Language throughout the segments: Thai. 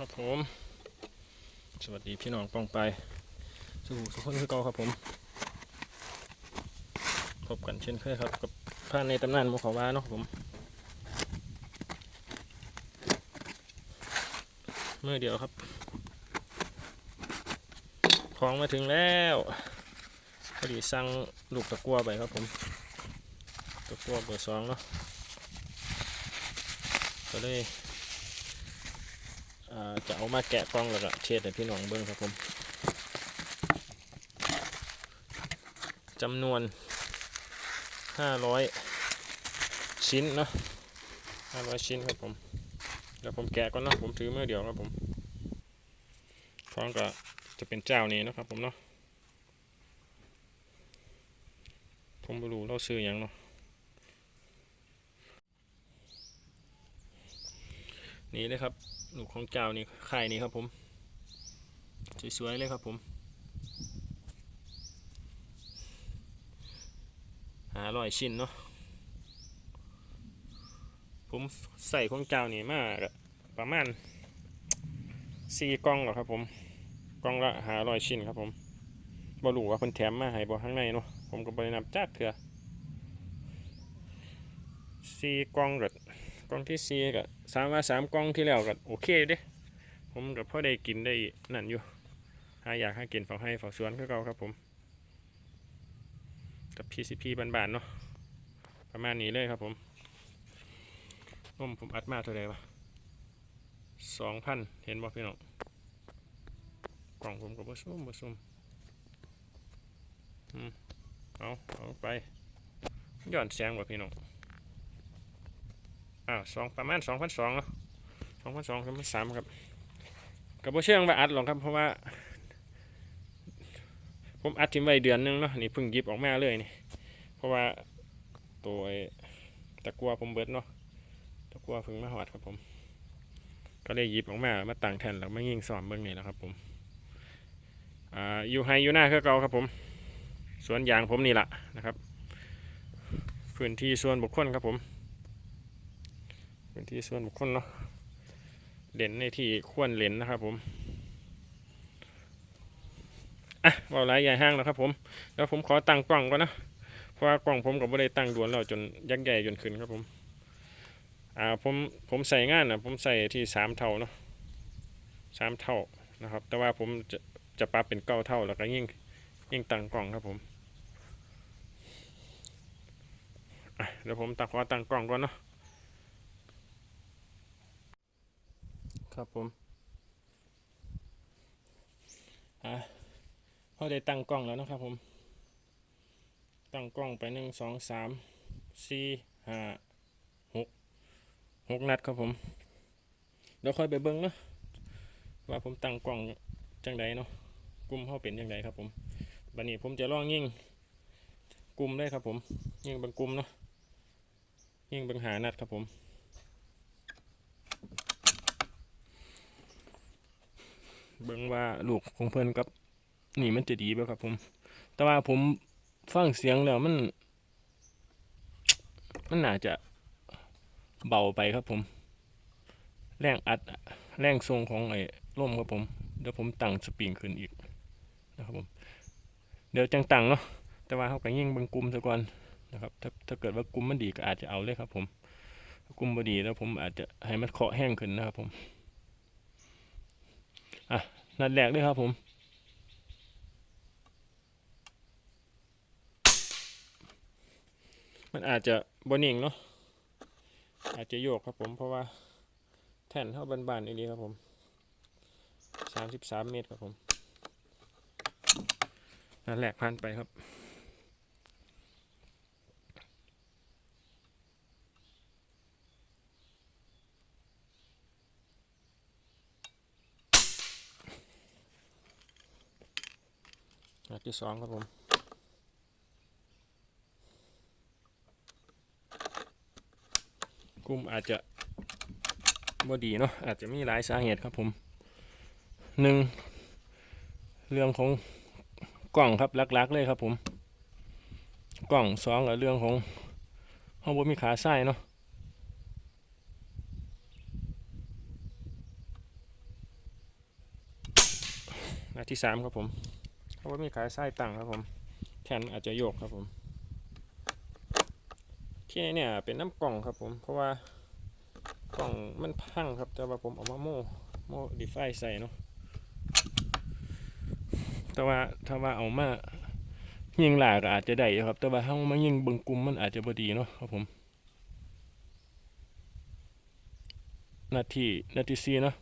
ครับผม สวัสดีพี่น้องปองไปสู่สุขคนคือเก่าครับผม พบกันเช่นเคยครับ กับพานในตำนานมขาวาเนาะครับผมเมื่อเดียวครับ ของมาถึงแล้วพอดีสั่งลูกตะกัวไปครับผม ตะกัวเบอร์สองเนาะก็เลย จะเอามาแกะกล้องแล้วก็เทสให้พี่น้องเบิ้งครับผมจำนวน 500 ชิ้นเนาะ500 ชิ้นครับผมเดี๋ยวผมแกะก่อนเนาะผมถือมือเดียวครับผมพร้อมกับจะเป็นเจ้านี้นะครับผมเนาะผมไม่รู้เราซื้อหยังเนาะ นี่เลยครับลูกของเจ้านี่ไข่นี่ครับผม สวยๆเลยครับผมหาร้อยชิ้นเนาะผมใส่ของเจ้านี่มากประมาณสี่กล่องหรอครับผมกล่องละหาร้อยชิ้นครับผมบรู้ว่าเพิ่นแถมมาให้บ่ข้างในเนาะผมก็บรินำจักเถื่อสี่กล่องกับกล่องที่สี่ก็ สามว่าสามกล่องที่แล้วก็โอเคอยู่เด้ผมกับพ่อได้กินได้นั่นอยู่หาอยากให้กินเฝ้าให้เฝ้าสวนคือเก่าครับผมกับ PCP บานๆเนาะประมาณนี้เลยครับผมนมผมอัดมาเท่าไหร่วะสองพันเห็นบ่พี่น้องกล่องผมก็บ่ซุ่มบ่ซุ่มอืมเอาเอาไปย้อนแสงบ่พี่น้อง อ่าสองประมาณสองพันสองเนาะสองพันสองสองพันสามครับกับโบเชื่องว่าอัดหรอกครับเพราะว่า ผมอัดทิ้งไว้เดือนหนึงเนาะนี่เพิ่งยิบออกมาเลยนี่ เพราะว่าตัวตะกัวผมเบิดเนาะตะกัวเพิ่งมาหอดครับผม ก็เลยยิบออกมามาตั้งแทนแล้วมายิงสอนเบื้องนี่แหละครับผมอ่าอยู่ไฮอยู่หน้าคือเก่าครับผมสวนยางผมนี่แหละนะครับ พื้นที่ส่วนบุคคลครับผม พื้นที่ส่วนบุคคลเนาะเลนในที่ควรเลนนะครับผมอะว่าหลายใหญ่ห้างแล้วครับผมแล้วผมขอตั้งกล้องก่อนนะเพราะว่ากล้องผมก็ไม่ได้ตั้งด่วนแล้วจนยักษ์ใหญ่จนขึ้นครับผมอ่าผมผมใส่งานนะผมใส่ที่สามเท่าเนาะสามเท่านะครับ แต่ว่าผมจะจะปรับเป็นเก้าเท่าแล้วก็ยิ่งยิ่งตั้งกล้องครับผมเดี๋ยวผมตั้งขอตั้งกล้องก่อนเนาะ ครับผมอะพอได้ตั้งกล้องแล้วนะครับผม ตั้งกล้องไปหนึ่งสองสามสี่ห้าหกหกนัดครับผม เดี๋ยวค่อยไปเบิ้งเนาะว่าผมตั้งกล้องจังใดเนาะกลุ่มเขาเป็นจังใดครับผมบันนี้ผมจะลองยิงกลุ่มได้ครับผมยิงบางกลุ่มเนาะยิงบางหานัดครับผม เบิ่งว่าลูกของเพิ่นกับ นี่มันจะดีบ่ครับ ผม แต่ว่าผมฟังเสียงแล้วมัน มันน่าจะเบาไปครับผม แรงอัดแรงทรงของไอ้ล่มครับผมเดี๋ยวผมตั้งสปริงขึ้นอีกนะครับผม เดี๋ยวจังตั้งเนาะแต่ว่าเขาก็ยิ่งบิ่งกลุ่มซะก่อนนะครับ ถ้าถ้าเกิดว่ากลุ่มมันดีก็อาจจะเอาเลยครับ ผมกลุ่มบดีแล้วผมอาจจะให้มันเคาะแห้งขึ้นนะครับผม นัดแรกด้วยครับผม มันอาจจะบนิ่งเนาะอาจจะโยกครับผมเพราะว่าแท่นเท่าบานๆนี่ครับผมสามสิบสามเมตรครับผมนัดแรกผ่านไปครับ ที่สองครับผมกลุ่มอาจจะบ่ดีเนาะอาจจะมีหลายสาเหตุครับผมหนึ่งเรื่องของกล่องครับลักๆเลยครับผม กล่องสองกับเรื่องของห้องบนมีขาไส้เนาะนัดที่สามครับผม ราะว่ามีขายไส้ตังครับผมแขนอาจจะโยกครับผมเคเนี่ยเป็นน้ำกล่องครับผม เพราะว่ากล่องมันพังครับแต่ว่าผมเอามาโม่โม่ดีไฟใส่เนาะแต่ว่าถ้าว่าเอามายิงหลากอาจจะได้ครับ แต่ว่าถ้ามายิงเบึงกลุ่มมันอาจจะบ่ดีเนาะครับผม นาทีนาทีสี่เนาะ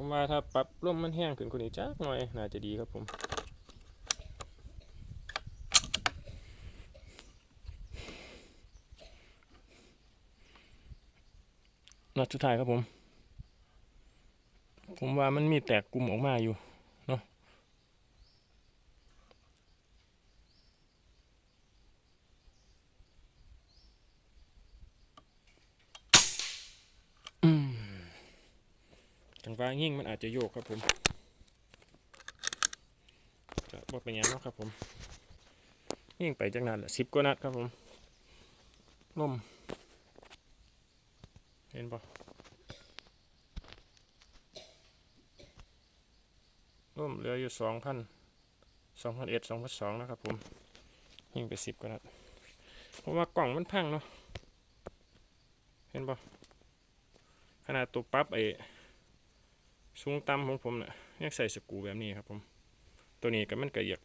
ผมว่าถ้าปรับร่มมันแห้งขึ้นกว่านี้จักหน่อยน่าจะดีครับผมนัดสุดท้ายครับผม ผมว่ามันมีแตกกลุ่มออกมาอยู่เนาะอืม จังหวะยิ่งมันอาจจะโยกครับผมจะบ่เป็นยังเนาะครับผมยิ่งไปจังนั้นแหละสิบกว่านัดครับผมลมเห็นปะลมเหลืออยู่สองพันสองพันเอ็ดสองพันสองนะครับผมยิ่งไปสิบกว่านัดเพราะว่ากล่องมันพังเนาะเห็นปะขนาดตัวปั๊บไอ้ สูงต่ำของผมเนะ่ะยังใส่สกูแบบนี้ครับ ผม ตัวนี้ก็มันก็อยาก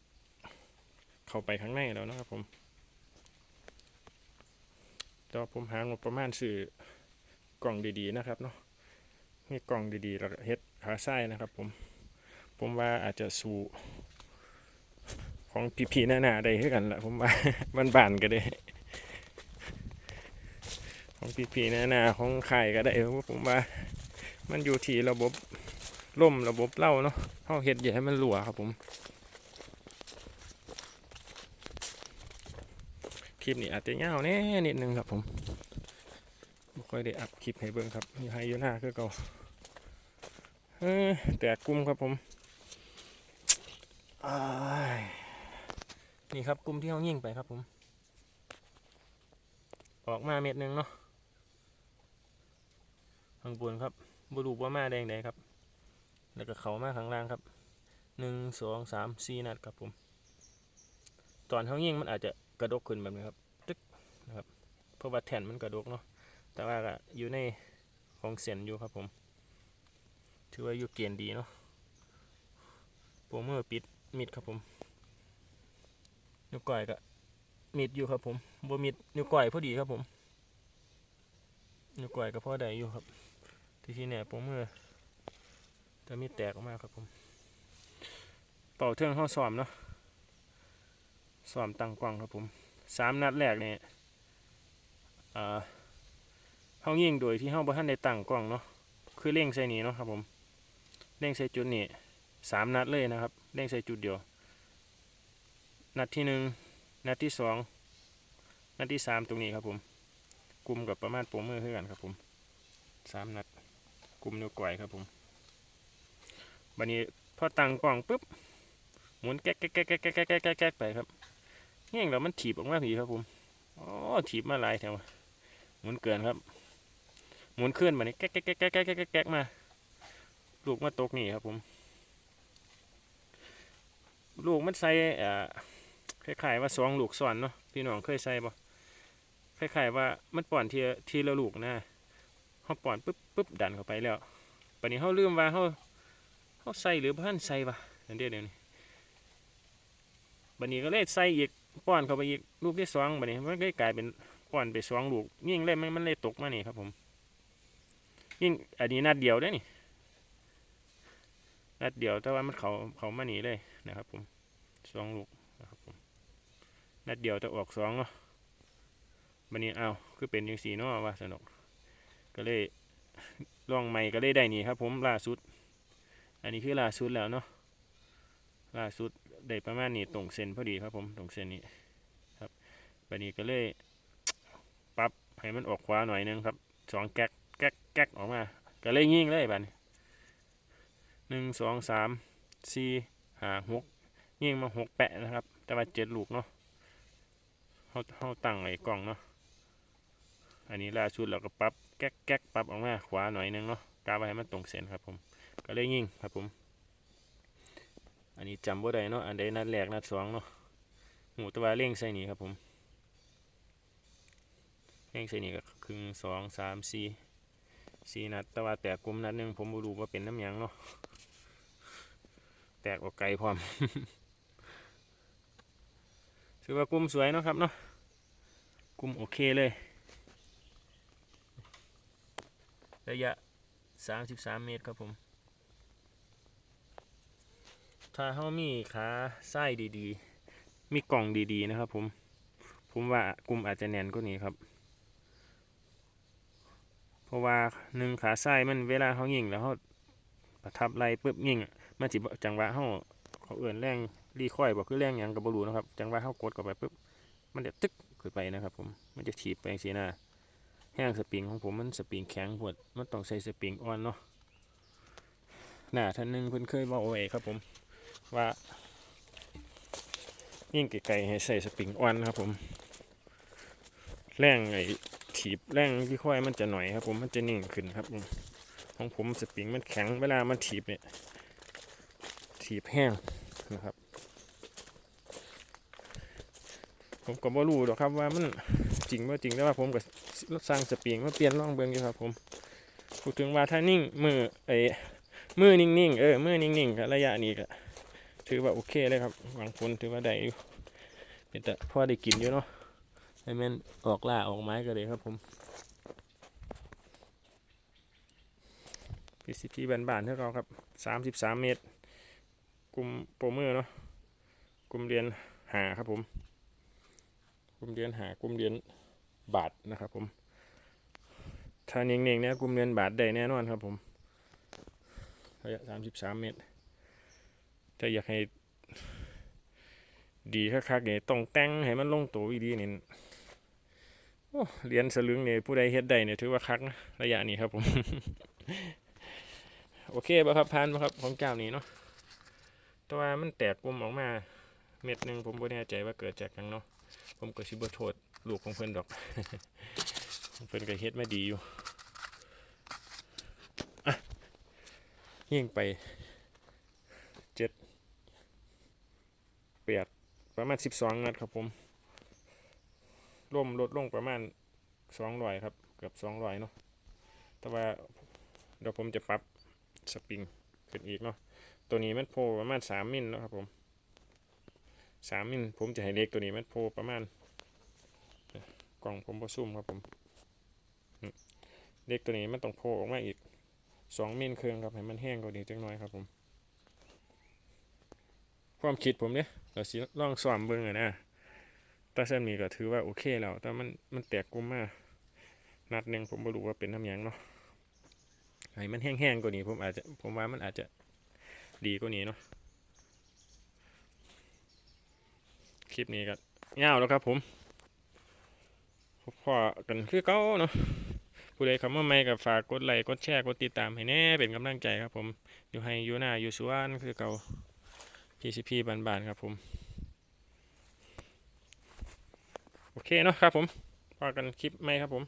เข้าไปข้างในแล้วนะครับ ผมต่ว่าผมหางบประมาณซื้อกล่องดีๆนะครับเนาะมีกล่องดีๆแล้วเฮ็ดขาไส้นะครับ ผม ผมว่าอาจจะสู่ของพีๆหน้าๆได้คือกันแหละผมว่าบ้านๆก็ได้ ของพีๆหน้าๆของไข่ก็ได้เพราะผมว่ามันอยู่ที่ระบบ ล่มระบบเล่าเนาะเขาเห็ดอย่าให้มันหลัวครับผมคลิปนี้อาจจะยาแน่นิดนึงครับผมบ่ค่อยได้อัพคลิปให้เบิ่งครับอยู่ให้อยู่หน้าคือเก่าเออแต่กลุ่มครับผมนี่ครับกลุ่มที่เขายิงไปครับผม ออกมาเม็ดหนึ่งเนาะข้างบนครับบรูว่ามาแดงใดครับ แล้วก็เขามาข้างล่างครับหนึ่งสองสามสี่นัดครับผม ตอนเขายิงมันอาจจะกระดกขึ้นแบบนี้ครับตึ๊กนะครับเพราะว่าแท่นมันกระดกเนาะแต่ว่าก็อยู่ในของเสียนอยู่ครับผม ถือว่าอยู่เกณฑ์ดีเนาะโปรเมอร์ปิดมิดครับผมนิ้วก้อยก็มิดอยู่ครับผมบมิดนิ้วก้อยพอดีครับผมนิ้วก้อยก็พอได้อยู่ครับ ที่ที่เนี่ยโปรเมอร์ จะมีแตกออกมาครับผม เป่าเทืองเข้าซ้อมเนาะซ้อมตั้งกว้างครับผมสามนัดแรกเนี่ยอ่าเขายิงโดยที่เขาบ่ทันได้ตั้งกว้างเนาะคือเล่งใส่นี้เนาะครับผมเล่งใส่จุดนี้สามนัดเลยนะครับเล่งใส่จุดเดียว นัดที่หนึ่งนัดที่สองนัดที่สามตรงนี้ครับผมกลุ่มกับประมาณโปรเมอร์เท่ากันครับผมสามนัดกลุ่มนิ้วก้อยครับผม บันนี้พอตั้งกล่องปุ๊บหมุนแก๊กแก๊กแก๊กแก๊กแก๊กแก๊กไปครับเงี้ยงเรามันถีบออกมาผีครับผมอ๋อถีบมาหลายแถวหมุนเกินครับ หมุนขึ้นมานนี้แก๊กแก๊กแก๊กแก๊กแก๊กแก๊กมาลูกมาตกนี่ครับผมลูกมันใส่อ่าคล้ายๆว่าสองลูกซ้อนเนาะพี่น้องเคยใส่บ่คล้ายๆว่ามันป่อนทีทีละลูกนะเขาป่อนปุ๊บปุ๊บดันเข้าไปแล้วปันนี้เขาลืมว่าเขา เขาใส่หรือบ้านใส่ปะเดี๋ยวเดี๋ยวนี้บันนี้ก็เลยใส่อีกป้อนเข้าไปอีกลูกที่สองบันนี้มันก็กลายเป็นป้อนไปสองลูกยิ่งเล่นมันเลยตกมานี่ครับผม ยิ่งอันนี้นัดเดียวได้อนี่นัดเดียวแต่ว่ามันเขาเขามาหนีเลยนะครับ ผมสองลูกนะครับผมนัดเดียวแต่ออกสองเนาะบันนี้เอาคือเป็นยังสีเนาะว่าสนุกก็เลยลองใหม่ก็เลยได้นี่ครับ ผมล่าสุด อันนี้คือล่าสุดแล้วเนาะล่าสุดได้ประมาณนี้ตรงเส้นพอดีครับผมตรงเส้นนี้ครับบัดนี้ก็เลยปรับให้มันออกขวาหน่อยนึงครับสองแก๊กแก๊กแก๊กออกมา ก็เลยยิ่งเลยบันหนึ่งสองสามสี่ห้าหกยิ่งมาหกแปะนะครับ แต่ว่าเจ็ดลูกเนาะเขาเขาตั้งไอ้กล้องเนาะอันนี้ล่าสุดเราก็ปรับแก๊กแก๊กปรับออกมาขวาหน่อยนึงเนาะกาไว้ให้มันตรงเส้นครับผม ก็เลยยิงครับผม อันนี้จำบ่ได้เนาะ อันใดนัดแรกนัดสองเนาะหมูตัวาเร่งใส่นี่ครับผมเร่งใส่นี่ก็ครึ่งสองสามสี่สี่นัดต่ว่าแตกกลมนัดหนึ่งผมบ่รู้ว่าเป็นน้ำหยังเนาะ แตกออกไกลพร้อมถือว่ากลุ่มสวยเนาะครับเนาะกลุ่มโอเคเลย ระยะ 33 เมตรครับผม ถ้าเขามีขาไส้ดีๆ มีกล่องดีๆนะครับ ผม ผมว่ากลุ่มอาจจะแน่นกว่านี้ครับ เพราะว่าหนึ่งขาไส้มันเวลาเขายิงแล้วเขาประทับไรปุ๊บยิงมันจิจังหวะเขาเขาเอื่นแรงรีคอยบอกคือแรงหยังกับบรูนะครับ จังหวะเขากดเข้าไปปุ๊บมันจะตึกขึ้นไปนะครับ ผมมันจะถีบไปสีหน้าแห้งสปริงของผมมันสปริงแข็งปวดมันต้องใส่สปริงอ่อนเนาะหน้าท่านหนึงเพิ่นเคยบอกเอาไว้ครับผม ว่ายิ่งไกลๆให้ใส่สปริงออนครับผม แรงไอ้ถีบแรงที่ค่อยมันจะหน่อยครับผมมันจะนิ่งขึ้นครับผมของผมสปริงมันแข็งเวลามันถีบเนี่ยถีบแห้งนะครับ ผมก็บ่รู้หรอกครับว่ามันจริงว่าจริงแต่ว่าผมก็สร้างสปริงมาเปลี่ยนร่องเบิ่งอยู่ครับผมพูดถึงว่าถ้านิ่งมือไอ้มือนิ่งๆเออมือนิ่งๆระยะนี้ก็ ถือว่าโอเคเลยครับหวังผลถือว่าได้อยู่เป็นแต่พอได้กินอยู่เนาะให้แมันออกล่าออกไม้ก็เลยครับผมพีซีทีบานๆเท่เราครับสามสิบสามเมตร กลุ่มโปรเมอร์เนาะกลุ่มเรียนหาครับผม กลุ่มเรียนหากลุ่มเรียนบาทนะครับผมถ้าเน่งๆเนี่ยกลุ่มเรียนบาทได้แน่นอนครับผมระยะสามสิบสามเมตร ถ้าอยากให้ ดีคักๆเนี่ยต้องแต่งให้มันลงตัวอีดีนี่โอ้เหรียญสลึงเนี่ยผู้ใดเฮ็ดได้เนี่ยถือว่าคักนะระยะนี้ครับผม โอเคป่ะครับพานป่ะครับของเจ้านี้เนาะแต่ว่ามันแตกกลุ่มออกมา เม็ดหนึ่งผมบ่แน่ใจว่าเกิดจากหยังเนาะผมก็สิบ่โทษลูกของเพิ่นดอกเพิ่นก็เฮ็ดมาดีอยู่อะยิ่งไปเปียดประมาณ12นัดครับผมร่มลดลงประมาณ200ครับ เกือบ200เนาะแต่ว่าเดี๋ยวผมจะปรับสปริงขึ้นอีกเนาะตัวนี้มันโพประมาณ3มิลเนาะครับผม3มิลผมจะให้เล็กตัวนี้มันโพประมาณกล่องผมผซุ่มครับผมเล็กตัวนี้มันต้องโพออกมาอีก2มิลเครึ่งครับให้มันแห้งกว่านี้จังน้อยครับผม ความคิดผมเนี่ยเราสิลองซ้อมเบิ่งอะนะแต่เส้นนี้ก็ถือว่าโอเคแล้ว แต่มันมันแตกกลุ่มมากนัดหนึ่งผมไม่รู้ว่าเป็นน้ำยังเนาะให้มันแห้งๆกว่านี้ผมอาจจะผมว่ามันอาจจะดีกว่านี้เนาะคลิปนี้ก็ยาวแล้วครับผมพอกันคือเก้าเนาะผู้ใดเข้ามาใหม่ก็ฝากกดไลค์กดแชร์กดติดตามให้แน่เป็นกำลังใจครับผมอยู่ให้อยู่หน้าอยู่สวนคือเก่า PCP บานๆครับผม โอเคเนาะครับผมพอกันคลิปไหมครับผม